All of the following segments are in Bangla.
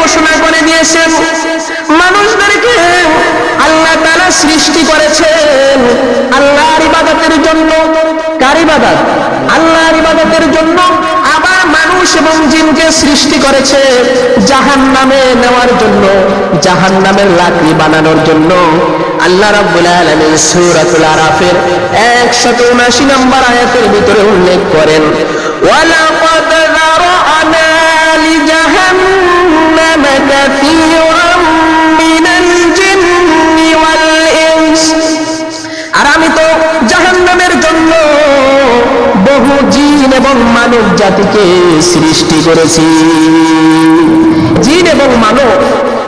ঘোষণা করে দিয়েছেন, মানুষদেরকে আল্লাহ তারা সৃষ্টি করেছেন। আল্লাহর ইবাদতের জন্য কার ইবাদত? আল্লাহর ইবাদতের জন্য আবার মানুষ এবং জিনকে সৃষ্টি করেছে জাহান নামে নেওয়ার জন্য জাহান নামের লাকড়ি বানানোর জন্য। আল্লাহ রাব্বুল আলামিন সূরাতুল আরাফের 179 নম্বর আয়াতের ভিতরে উল্লেখ করেন, ওয়ালাকাদ জিন এবং মানব জাতিকে সৃষ্টি করেছি। জিন এবং মানব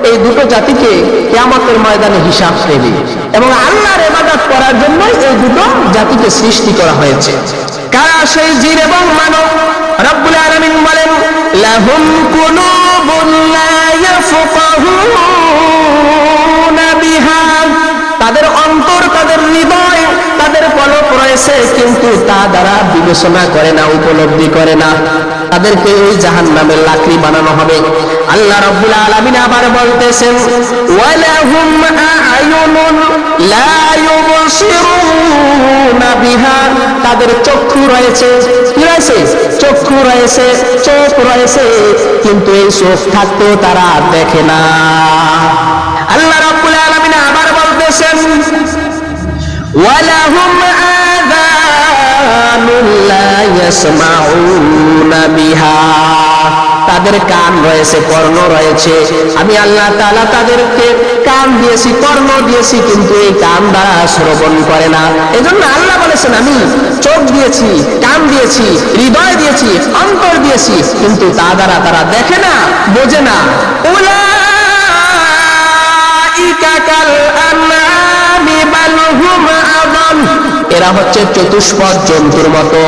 এই দুটো জাতিকে কেয়ামতের ময়দানে হিসাব দেবে এবং আল্লাহর ইবাদত করার জন্য এই দুটো জাতিকে সৃষ্টি করা হয়েছে। কারা সেই জিন এবং মানব? রব্বুল আলামিন বলেন, লাহুম কুলুবুন লা ইয়াফকাহুনা বিহা। তাদের অন্তর, তাদের হৃদয়, তাদের পলক রয়েছে কিন্তু তা দ্বারা বিবেচনা করে না, উপলব্ধি করে না। তাদেরকে ওই জাহান নামের লাকড়ি বানানো হবে। আল্লাহ রাব্বুল আলামিন আবার বলতেছেন তাদের চক্ষু রয়েছে। কি রয়েছে? চক্ষু রয়েছে, চোখ রয়েছে, কিন্তু এই চোখ থাকতেও তারা দেখে না। আল্লাহ রাব্বুল আলামিন আবার বলতেছেন, ওয়ালাহুম তাদের কান রয়েছে, কর্ণ রয়েছে। আমি আল্লাহ তাআলা তাদেরকে কান দিয়েছি, কর্ণ দিয়েছি, কিন্তু এই কান দ্বারা শ্রবণ করে না। এজন্য আল্লাহ বলেছেন, আমি চোখ দিয়েছি, কান দিয়েছি, হৃদয় দিয়েছি, অন্তর দিয়েছি, কিন্তু তা দ্বারা তারা দেখে না, বোঝে না। উলা এরা হচ্ছে চতুষ্পদ জন্তুর মতো।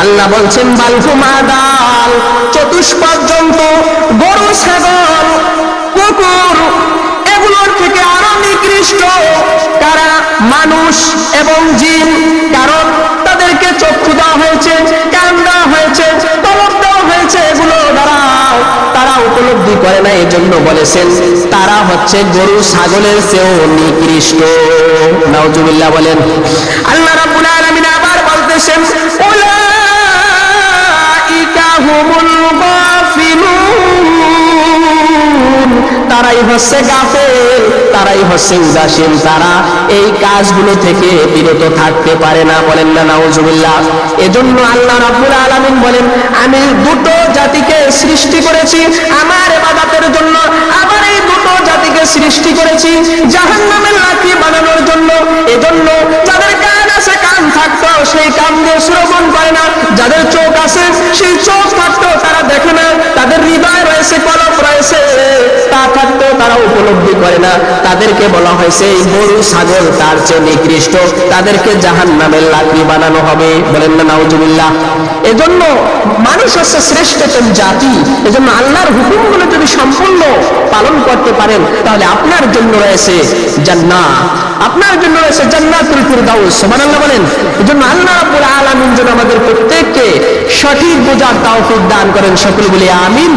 আল্লাহ বলছেন বালহুম দাল। চতুষ্পদ জন্তু, গরু, ছাগল, কুকুর, এগুলোর থেকে আরও নিকৃষ্ট। তারা মানুষ এবং জিন কারণ তাদেরকে চক্ষু দেওয়া হয়েছে। কারণ উপলব্ধি করে না এই জন্য বলেছেন, তারা হচ্ছে গরু ছাগলের চেয়েও নিকৃষ্ট। নাউজুবিল্লাহ বলেন, আল্লাহ রাব্বুল আলামিন আবার বলতেছেন তারাই হচ্ছে গাফেল। তারাই হচ্ছে উদাসীন। তারা এই কাজগুলো থেকে বিরত থাকতে পারে না। বলেন না, নাউজুবিল্লাহ। এজন্য আল্লাহ রাব্বুল আলামিন বলেন, আমি দুটো জাতিকে সৃষ্টি করেছি আমার ইবাদতের জন্য। আবার এই দুটো জাতিকে সৃষ্টি করেছি জাহান্নামের লাঠি বানানোর জন্য। এজন্য যাদের কান আছে কান থাকতো, সেই কান দিয়ে শ্রবণ করে না। যাদের চোখ উপলব্ধি করে না। তাদেরকে বলা হয়েছে, এই গরু, ছাগল তার চেয়ে নিকৃষ্ট। তাদেরকে জাহান নামের লাকড়ি বানানো হবে। বলেন না, নাউজুবিল্লাহ। এজন্য মানুষ হচ্ছে শ্রেষ্ঠতম জাতি। এজন্য আল্লাহর হুকুমগুলো যদি সম্পূর্ণ পালন করতে পারেন, তাহলে আপনার জন্য রয়েছে জান্নাত। আপনার জন্য রয়েছে জান্নাতুল ফিরদাউস। সুবহানাল্লাহ বলেন, এজন্য আল্লাহ রাব্বুল আলামিন যেন আমাদের প্রত্যেককে সঠিক বোঝার তৌফিক দান করেন। সকলে বলি, আমিন।